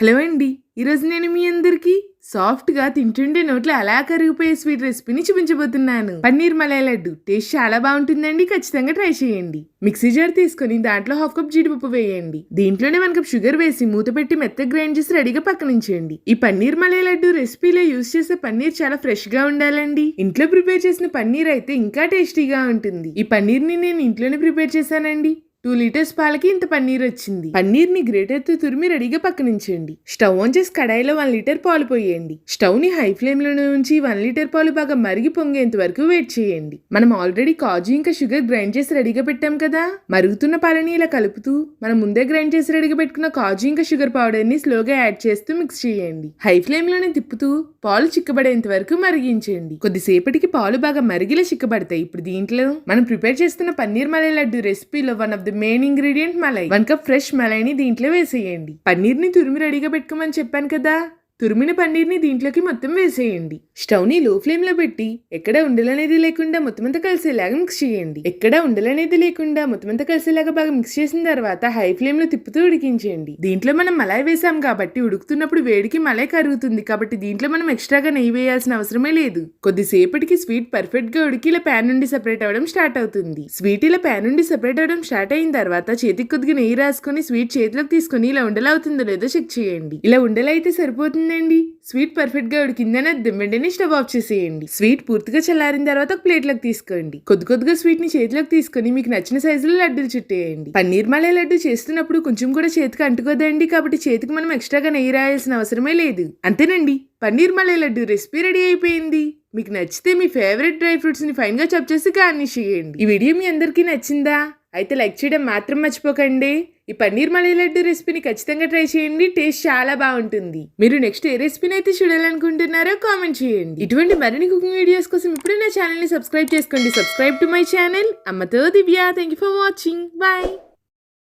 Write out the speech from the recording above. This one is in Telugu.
హలో అండి. ఈరోజు నేను మీ అందరికీ సాఫ్ట్గా తింటుండే నోట్లో అలా కరిగిపోయే స్వీట్ రెసిపీని చూపించబోతున్నాను. పన్నీర్ మలై లడ్డు. టేస్ట్ చాలా బాగుంటుందండి. ఖచ్చితంగా ట్రై చేయండి. మిక్సీ జార్ తీసుకొని దాంట్లో హాఫ్ కప్ జీడిపప్పు వేయండి. దీంట్లోనే వన్ కప్ షుగర్ వేసి మూత పెట్టి మెత్త గ్రైండ్ చేసి రెడీగా పక్కనుంచేయండి. ఈ పన్నీర్ మలై లడ్డు రెసిపీలో యూస్ చేసే పన్నీర్ చాలా ఫ్రెష్గా ఉండాలండి. ఇంట్లో ప్రిపేర్ చేసిన పన్నీర్ అయితే ఇంకా టేస్టీగా ఉంటుంది. ఈ పన్నీర్ని నేను ఇంట్లోనే ప్రిపేర్ చేశానండి. టూ లీటర్స్ పాలకి ఇంత పన్నీర్ వచ్చింది. పన్నీర్ని గ్రేటర్తో తురిమి రెడీగా పక్కనుంచేయండి. స్టవ్ ఆన్ చేసి కడాయిలో వన్ లీటర్ పాలు పోయండి. స్టవ్ని హై ఫ్లేమ్లో ఉంచి వన్ లీటర్ పాలు బాగా మరిగి పొంగేంత వరకు వెయిట్ చేయండి. మనం ఆల్రెడీ కాజు ఇంకా షుగర్ గ్రైండ్ చేసి రెడీగా పెట్టాం కదా? మరుగుతున్న పాలని ఇలా కలుపుతూ మనం ముందే గ్రైండ్ చేసి రెడీగా పెట్టుకున్న కాజు ఇంకా షుగర్ పౌడర్ని స్లోగా యాడ్ చేస్తూ మిక్స్ చేయండి. హై ఫ్లేమ్లోనే తిప్పుతూ పాలు చిక్కబడేంత వరకు మరిగించండి కొద్దిసేపటికి పాలు బాగా మరిగిలా చిక్కబడతాయి. ఇప్పుడు దీంట్లో మనం ప్రిపేర్ చేస్తున్న paneer malai laddu రెసిపీలో one of the main ingredient malai one cup fresh మలైని దీంట్లో వేసేయండి. పన్నీర్ని తురిమి రెడీగా పెట్టుకోమని చెప్పాను కదా. తురిమిన పన్నీర్ని దీంట్లోకి మొత్తం వేసేయండి. స్టవ్ని లో ఫ్లేమ్లో పెట్టి ఎక్కడ ఉండలనేది లేకుండా మొత్తం అంతా కలిసేలాగా మిక్స్ చేయండి. ఎక్కడ ఉండలనేది లేకుండా మొత్తం అంతా కలిసేలాగా బాగా మిక్స్ చేసిన తర్వాత హై ఫ్లేమ్లో తిప్పుతూ ఉడికించండి దీంట్లో మనం మలై వేసాం కాబట్టి ఉడుకుతున్నప్పుడు వేడికి మలై కరుగుతుంది కాబట్టి దీంట్లో మనం ఎక్స్ట్రాగా నెయ్యి వేయాల్సిన అవసరమే లేదు. కొద్దిసేపటికి స్వీట్ పర్ఫెక్ట్గా ఉడికి ఇలా ప్యాన్ నుండి సెపరేట్ అవ్వడం స్టార్ట్ అవుతుంది. స్వీట్ ఇలా ప్యాన్ నుండి సెపరేట్ అవ్వడం స్టార్ట్ అయిన తర్వాత చేతికి కొద్దిగా నెయ్యి రాసుకొని స్వీట్ చేతిలోకి తీసుకొని ఇలా ఉండలవుతుందో లేదో చెక్ చేయండి. ఇలా ఉండలైతే అయితే సరిపోతుందండి స్వీట్ పర్ఫెక్ట్గా ఉడికిందని అర్థం వెంటనే స్టవ్ ఆఫ్ చేసేయండి. స్వీట్ పూర్తిగా చల్లారిన తర్వాత ఒక ప్లేట్లోకి తీసుకోండి. కొద్ది కొద్దిగా స్వీట్ని చేతిలోకి తీసుకొని మీకు నచ్చిన సైజులో లడ్డూలు చుట్టేయండి. పన్నీర్ మలై లడ్డు చేస్తున్నప్పుడు కొంచెం కూడా చేతికి అంటుకోదండి. కాబట్టి చేతికి మనం ఎక్స్ట్రాగా నెయ్యి రాయాల్సిన అవసరమే లేదు. అంతేనండి. పన్నీర్ మలై లడ్డు రెసిపీ రెడీ అయిపోయింది. మీకు నచ్చితే మీ ఫేవరెట్ డ్రై ఫ్రూట్స్ని ఫైన్గా చాప్ చేసి గార్నిష్ చేయండి. ఈ వీడియో మీ అందరికీ నచ్చిందా? అయితే లైక్ చేయడం మాత్రం మర్చిపోకండి. ఈ పన్నీర్ మలై లడ్డు రెసిపీని ఖచ్చితంగా ట్రై చేయండి. టేస్ట్ చాలా బాగుంటుంది. మీరు నెక్స్ట్ ఏ రెసిపీని అయితే చూడాలనుకుంటున్నారో కామెంట్ చేయండి. ఇటువంటి మరిన్ని కుకింగ్ వీడియోస్ కోసం ఇప్పుడే నా ఛానల్ని సబ్స్క్రైబ్ చేసుకోండి. Subscribe to my channel. అమ్మతో Divya. Thank you for watching bye